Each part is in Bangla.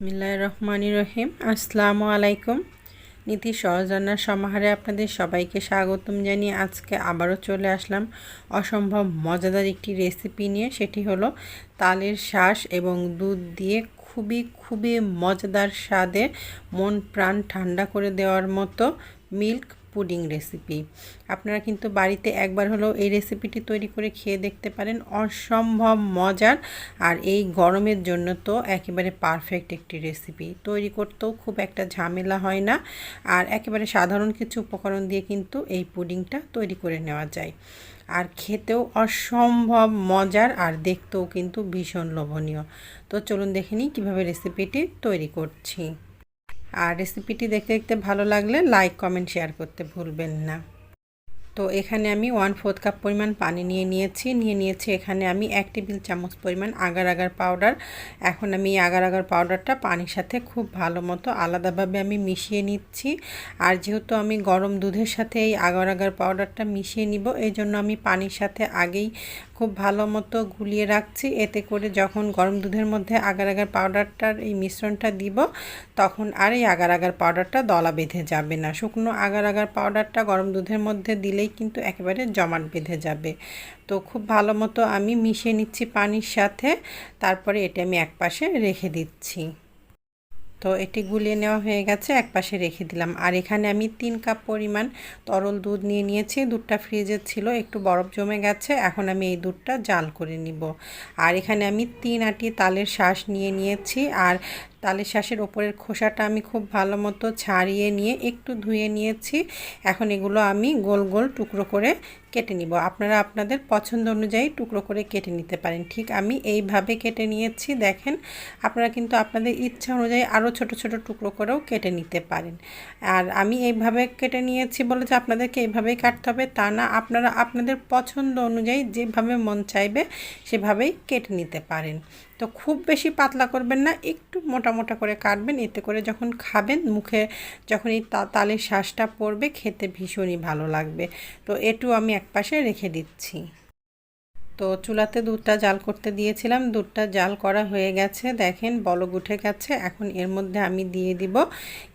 মিল্লাহ রহমানি রহিম আসসালামু আলাইকুম। নীতি সহজরান্নার সমাহারে আপনাদের সবাইকে স্বাগতম জানিয়ে আজকে আবারও চলে আসলাম অসম্ভব মজাদার একটি রেসিপি নিয়ে। সেটি হলো তালের শ্বাস এবং দুধ দিয়ে খুবই খুবই মজাদার স্বাদে মন প্রাণ ঠান্ডা করে দেওয়ার মতো মিল্ক পুডিং রেসিপি। আপনারা কিন্তু বাড়িতে একবার হলেও এই রেসিপিটি তৈরি করে খেয়ে দেখতে পারেন, অসম্ভব মজার। আর এই গরমের জন্য তো একেবারে পারফেক্ট একটি রেসিপি। তৈরি করতেও খুব একটা ঝামেলা হয় না। আর একেবারে সাধারণ কিছু উপকরণ দিয়ে কিন্তু এই পুডিংটা তৈরি করে নেওয়া যায়। আর খেতেও অসম্ভব মজার আর দেখতেও কিন্তু ভীষণ লোভনীয়। তো চলুন দেখে নিই কীভাবে রেসিপিটি তৈরি করছি। আর রেসিপিটি দেখতে দেখতে ভালো লাগলে লাইক কমেন্ট শেয়ার করতে ভুলবেন না। তো এখানে আমি ওয়ান ফোর্থ কাপ পরিমাণ পানি নিয়ে নিয়েছি। নিয়ে নিয়েছি এখানে আমি এক টেবিল চামচ পরিমাণ আগার আগার পাউডার এখন আমি এই আগার আগার পাউডারটা পানির সাথে খুব ভালো মতো আলাদাভাবে আমি মিশিয়ে নিচ্ছি। আর যেহেতু আমি গরম দুধের সাথে এই আগার আগার পাউডারটা মিশিয়ে নিব, এই জন্য আমি পানির সাথে আগেই খুব ভালো মতো গুলিয়ে রাখছি। এতে করে যখন গরম দুধের মধ্যে আগার আগার পাউডারটার এই মিশ্রণটা দিব, তখন আর এই আগার আগার পাউডারটা দলা বেঁধে যাবে না। শুকনো আগার আগার পাউডারটা গরম দুধের মধ্যে দিলেই কিন্তু একেবারে জমাট বেঁধে যাবে। তো খুব ভালো মতো আমি মিশিয়ে নিচ্ছি পানির সাথে। তারপরে এটা আমি একপাশে রেখে দিচ্ছি। তো এটি গুলিয়ে নেওয়া হয়ে গেছে, এক পাশে রেখে দিলাম। আর এখানে আমি তিন কাপ পরিমাণ তরল দুধ নিয়ে নিয়েছি। দুধটা ফ্রিজে ছিল, একটু বরফ জমে গেছে, এখন আমি এই দুধটা জাল করে নিব। আর এখানে আমি তিন আটি তালের শ্বাস নিয়ে নিয়েছি। আর তালের শ্বাসের ওপরের খোসাটা আমি খুব ভালো মতো ছাড়িয়ে নিয়ে, একটু ধুয়ে নিয়েছি। এখন এগুলো আমি গোল গোল টুকরো করে কেটে নিব। আপনারা আপনাদের পছন্দ অনুযায়ী টুকরো করে কেটে নিতে পারেন। ঠিক আমি এইভাবে কেটে নিয়েছি, দেখেন। আপনারা কিন্তু আপনাদের ইচ্ছা অনুযায়ী আরও ছোট ছোট টুকরো করেও কেটে নিতে পারেন। আর আমি এইভাবে কেটে নিয়েছি বলে যে আপনাদেরকে এইভাবেই কাটতে হবে, তা না, আপনারা আপনাদের পছন্দ অনুযায়ী যেভাবে মন চাইবে সেভাবেই কেটে নিতে পারেন। তো খুব বেশি পাতলা করবেন না, একটু মোটা মোটা করে কাটবেন। এতে করে যখন খাবেন, মুখে যখন এই তালের শ্বাসটা পড়বে, খেতে ভীষণই ভালো লাগবে। তো এটু আমি একপাশে রেখে দিচ্ছি। তো চুলাতে দুধটা জাল করতে দিয়েছিলাম। দুধটা জাল করা হয়ে গেছে। দেখেন, বলক উঠে গেছে। এখন এর মধ্যে আমি দিয়ে দিব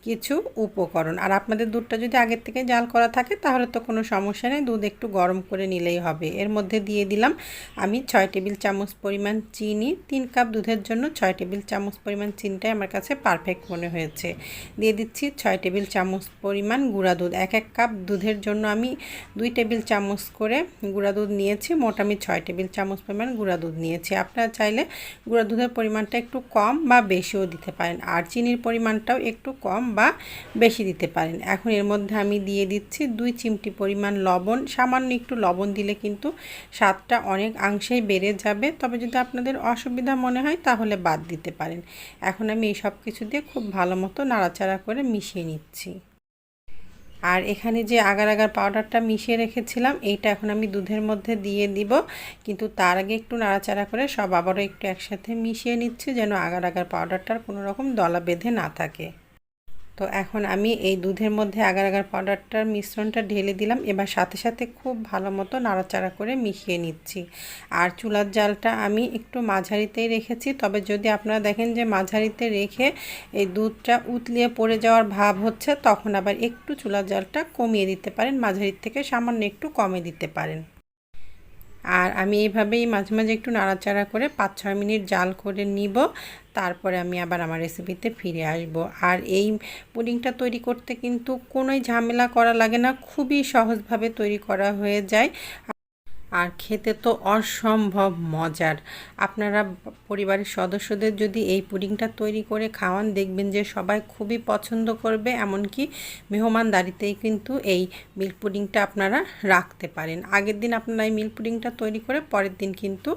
কিছু উপকরণ। আর আপনাদের দুধটা যদি আগের থেকে জাল করা থাকে, তাহলে তো কোনো সমস্যা নেই। দুধ একটু গরম করে নিলেই হবে। এর মধ্যে দিয়ে দিলাম আমি ছয় টেবিল চামচ পরিমাণ চিনি। তিন কাপ দুধের জন্য ছয় টেবিল চামচ পরিমাণ চিনিটাই আমার কাছে পারফেক্ট মনে হয়েছে। দিয়ে দিচ্ছি ছয় টেবিল চামচ পরিমাণ গুঁড়া দুধ। এক এক কাপ দুধের জন্য আমি দুই টেবিল চামচ করে গুঁড়া দুধ নিয়েছি। মোট আমি ছয় টেবিল চামচ পরিমাণ গুঁড়া দুধ নিয়েছি। আপনারা চাইলে গুঁড়া দুধের পরিমাণটা একটু কম বা বেশিও দিতে পারেন। আর চিনির পরিমাণটাও একটু কম বা বেশি দিতে পারেন। এখন এর মধ্যে আমি দিয়ে দিচ্ছি দুই চিমটি পরিমাণ লবণ। সামান্য একটু লবণ দিলে কিন্তু স্বাদটা অনেক অংশেই বেড়ে যাবে। তবে যদি আপনাদের অসুবিধা মনে হয় তাহলে বাদ দিতে পারেন। এখন আমি এই সব কিছু দিয়ে খুব ভালো মতো নাড়াচাড়া করে মিশিয়ে নিচ্ছি। আর এখানে যে আগার আগার পাউডারটা মিশিয়ে রেখেছিলাম, এইটা এখন আমি দুধের মধ্যে দিয়ে দিব। কিন্তু তার আগে একটু নাড়াচাড়া করে সব আবারও একটু একসাথে মিশিয়ে নিচ্ছি যেন আগার আগার পাউডারটার কোনো রকম দলা বেঁধে না থাকে। তো এখন আমি এই দুধের মধ্যে আগার আগার পাউডারটার মিশ্রণটা ঢেলে দিলাম। এবার সাথে সাথে খুব ভালো মতো নাড়াচাড়া করে মিশিয়ে নিচ্ছি। আর চুলার জালটা আমি একটু মাঝারিতেই রেখেছি। তবে যদি আপনারা দেখেন যে মাঝারিতে রেখে এই দুধটা উতলিয়ে পড়ে যাওয়ার ভাব হচ্ছে, তখন আবার একটু চুলার জালটা কমিয়ে দিতে পারেন। মাঝারির থেকে সামান্য একটু কমে দিতে পারেন। আর আমি এইভাবেই মাঝে মাঝে একটু নাড়াচাড়া করে পাঁচ ছয় মিনিট জাল করে নিব। তারপরে আমি আবার আমার রেসিপিতে ফিরে আসব। আর এই পুডিংটা তৈরি করতে কিন্তু কোনোই ঝামেলা করা লাগে না, খুবই সহজভাবে তৈরি করা হয়ে যায়। আর খেতে তো অসম্ভব মজার। আপনারা পরিবারের সদস্যদের যদি এই পুডিংটা তৈরি করে খাওয়ান, দেখবেন যে সবাই খুবই পছন্দ করবে, এমনকি মেহমানদারিতেই কিন্তু এই মিল্ক পুডিংটা আপনারা রাখতে পারেন। আগের দিন আপনারা এই মিল্ক পুডিংটা তৈরি করে পরের দিন কিন্তু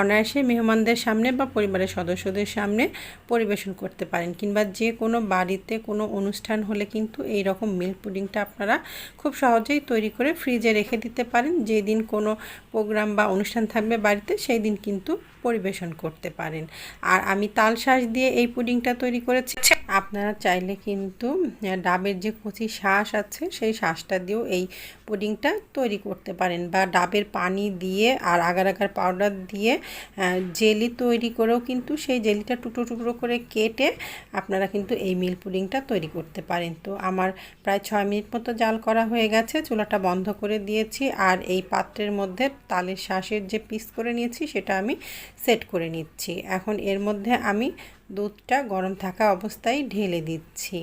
অনায়াসে মেহমানদের সামনে বা পরিবারের সদস্যদের সামনে পরিবেশন করতে পারেন, কিংবা যে কোনো বাড়িতে কোনো অনুষ্ঠান হলে কিন্তু এই রকম মিল্ক পুডিংটা আপনারা খুব সহজেই তৈরি করে ফ্রিজে রেখে দিতে পারেন। যেদিন কোনো প্রোগ্রাম বা অনুষ্ঠান থাকবে বাড়িতে সেই দিন কিন্তু পরিবেশন করতে পারেন। আর আমি তাল শাঁস দিয়ে এই পুডিংটা তৈরি করেছি। আপনারা চাইলে কিন্তু ডাবের যে কচি শাঁস আছে, সেই শাঁসটা দিয়েও এই পুডিংটা তৈরি করতে পারেন। বা ডাবের পানি দিয়ে আর আগার আগার পাউডার দিয়ে জেলি তৈরি করেও কিন্তু সেই জেলিটা টুকরো টুকরো করে কেটে আপনারা কিন্তু এই মিল পুডিংটা তৈরি করতে পারেন। তো আমার প্রায় ছয় মিনিট মতো জাল করা হয়ে গেছে, চুলাটা বন্ধ করে দিয়েছি। আর এই পাত্রের মধ্যে তালের শাঁসের যে পিস করে নিয়েছি, সেটা আমি সেট করে নিচ্ছি। এখন এর মধ্যে আমি দুধটা গরম থাকা অবস্থায় ঢেলে দিচ্ছি।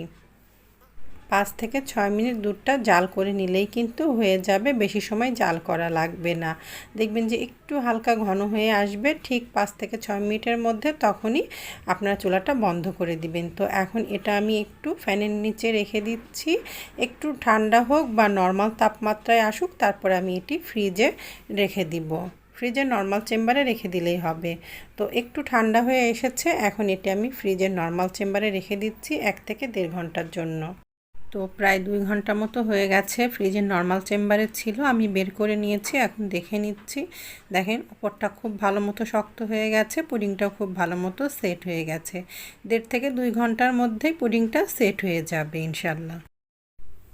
পাঁচ থেকে ছয় মিনিট দুধটা জাল করে নিলেই কিন্তু হয়ে যাবে, বেশি সময় জাল করা লাগবে না। দেখবেন যে একটু হালকা ঘন হয়ে আসবে, ঠিক পাঁচ থেকে ছয় মিনিটের মধ্যে তখনই আপনারা চুলাটা বন্ধ করে দিবেন। তো এখন এটা আমি একটু ফ্যানের নিচে রেখে দিচ্ছি। একটু ঠান্ডা হোক বা নর্মাল তাপমাত্রায় আসুক, তারপর আমি এটি ফ্রিজে রেখে দিব। ফ্রিজের নর্মাল চেম্বারে রেখে দিলেই হবে। তো একটু ঠান্ডা হয়ে এসেছে, এখন এটি আমি ফ্রিজের নর্মাল চেম্বারে রেখে দিচ্ছি এক থেকে দেড় ঘণ্টার জন্য। তো প্রায় দুই ঘণ্টা মতো হয়ে গেছে, ফ্রিজের নর্মাল চেম্বারে ছিল, আমি বের করে নিয়েছি, এখন দেখে নিচ্ছি। দেখেন ওপরটা খুব ভালো মতো শক্ত হয়ে গেছে, পুডিংটাও খুব ভালো মতো সেট হয়ে গেছে। দেড় থেকে দুই ঘণ্টার মধ্যেই পুডিংটা সেট হয়ে যাবে ইনশাল্লাহ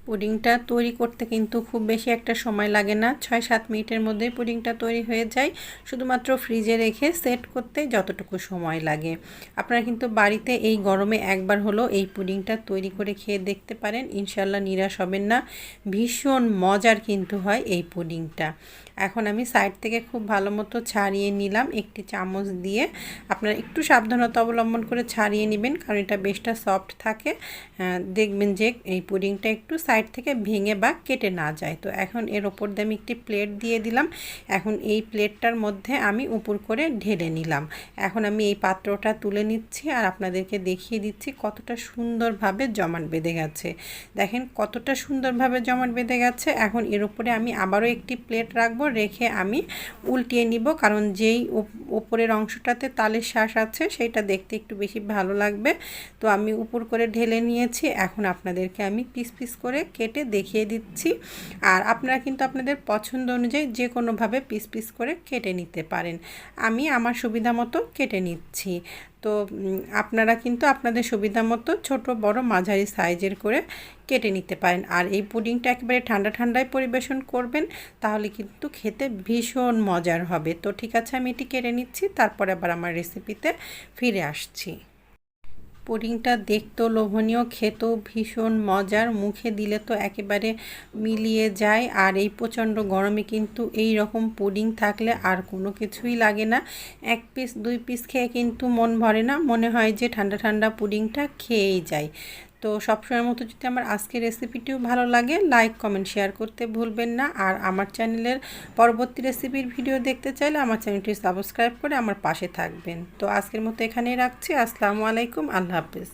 পুডিংটা তৈরি করতে কিন্তু খুব বেশি একটা সময় লাগে না। ছয় সাত মিনিটের মধ্যেই পুডিংটা তৈরি হয়ে যায়। শুধুমাত্র ফ্রিজে রেখে সেট করতে যতটুকু সময় লাগে। আপনারা কিন্তু বাড়িতে এই গরমে একবার হলো এই পুডিংটা তৈরি করে খেয়ে দেখতে পারেন। ইনশাল্লাহ নিরাশ হবেন না। ভীষণ মজার কিন্তু হয় এই পুডিংটা। এখন আমি সাইড থেকে খুব ভালো মতো ছাড়িয়ে নিলাম একটি চামচ দিয়ে। আপনারা একটু সাবধানতা অবলম্বন করে ছাড়িয়ে নেবেন, কারণ এটা বেশটা সফট থাকে। দেখবেন যে এই পুডিংটা একটু থেকে ভেঙে বা কেটে না যায়। তো এখন এর ওপর দিয়ে আমি একটি প্লেট দিয়ে দিলাম। এখন এই প্লেটটার মধ্যে আমি উপর করে ঢেলে নিলাম। এখন আমি এই পাত্রটা তুলে নিচ্ছি আর আপনাদেরকে দেখিয়ে দিচ্ছি কতটা সুন্দরভাবে জমাট বেঁধে গেছে। দেখেন কতটা সুন্দরভাবে জমাট বেঁধে গেছে। এখন এর উপরে আমি আবারও একটি প্লেট রাখব, রেখে আমি উল্টিয়ে নিব। কারণ যেই ওপরের অংশটাতে তালের শ্বাস আছে সেটা দেখতে একটু বেশি ভালো লাগবে। তো আমি উপর করে ঢেলে নিয়েছি। এখন আপনাদেরকে আমি পিস পিস করে কেটে দেখিয়ে দিচ্ছি। আর আপনারা কিন্তু আপনাদের পছন্দ অনুযায়ী যে কোনোভাবে পিস পিস করে কেটে নিতে পারেন। আমি আমার সুবিধা মতো কেটে নিচ্ছি। তো আপনারা কিন্তু আপনাদের সুবিধা মতো ছোটো, বড়, মাঝারি সাইজের করে কেটে নিতে পারেন। আর এই পুডিংটা একেবারে ঠান্ডা ঠান্ডায় পরিবেশন করবেন, তাহলে কিন্তু খেতে ভীষণ মজার হবে। তো ঠিক আছে, আমি এটি কেটে নিচ্ছি, তারপরে আবার আমার রেসিপিতে ফিরে আসছি। পুডিংটা দেখতো, লোভনীয়, খেত, ভীষণ মজার। মুখে দিলে তো একেবারে মিলিয়ে যায়। আর এই প্রচণ্ড গরমে কিন্তু এই রকম পুডিং থাকলে আর কোনো কিছুই লাগে না। এক পিস দুই পিস খেয়ে কিন্তু মন ভরে না। মনে হয় যে ঠান্ডা ঠান্ডা পুডিংটা খেয়েই যায় তো সবসময়ের মতো যদি আমার আজকের রেসিপিটিও ভালো লাগে লাইক কমেন্ট শেয়ার করতে ভুলবেন না। আর আমার চ্যানেলের পরবর্তী রেসিপির ভিডিও দেখতে চাইলে আমার চ্যানেলটি সাবস্ক্রাইব করে আমার পাশে থাকবেন। তো আজকের মতো এখানেই রাখছি। আসসালামু আলাইকুম। আল্লাহ হাফিজ।